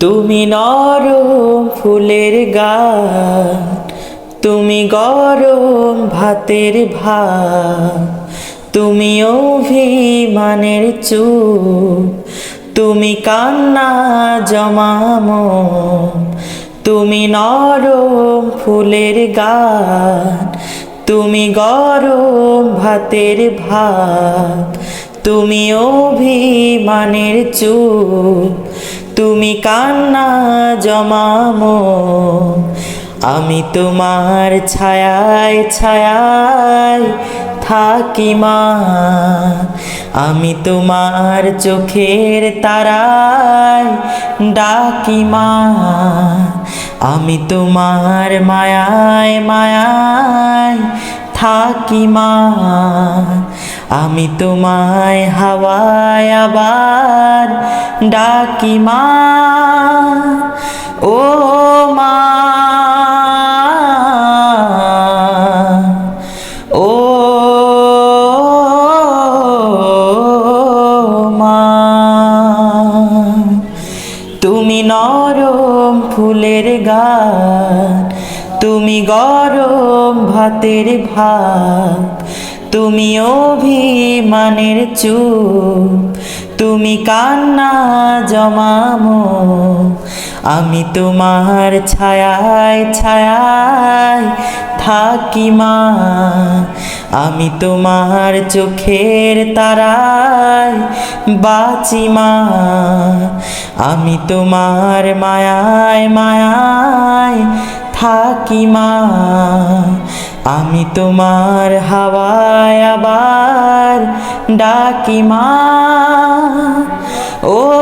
তুমি নরম ফুলের গান তুমি গরম ভাতের ভাত, তুমি অভিমানের চুপ তুমি কান্না জমামো তুমি নরম ফুলের গান তুমি গরম ভাতের ভাত, তুমি অভিমানের চুপ তুমি কান্না জমামো, আমি তোমার ছায়ায় ছায়ায় থাকি মা। আমি তোমার চোখের তারায় ডাকি মা। আমি তোমার মায়ায় মায়ায় থাকি মা। আমি তোমায় হাওয়ায় আবার ডাকি মা। ও মা। ও মা। তুমি নরম ফুলের গান, তুমি গরম ভাতের ভাত তুমি অভিমানের চুপ, তুমি কান্না জমামো, আমি তোমার ছায়ায় ছায়ায় থাকি মা, আমি তোমার চোখের তারায় বাঁচি মা, আমি তোমার মায়ায় মায়ায় থাকি মা, আমি তোমার আবার ডাকি মা ও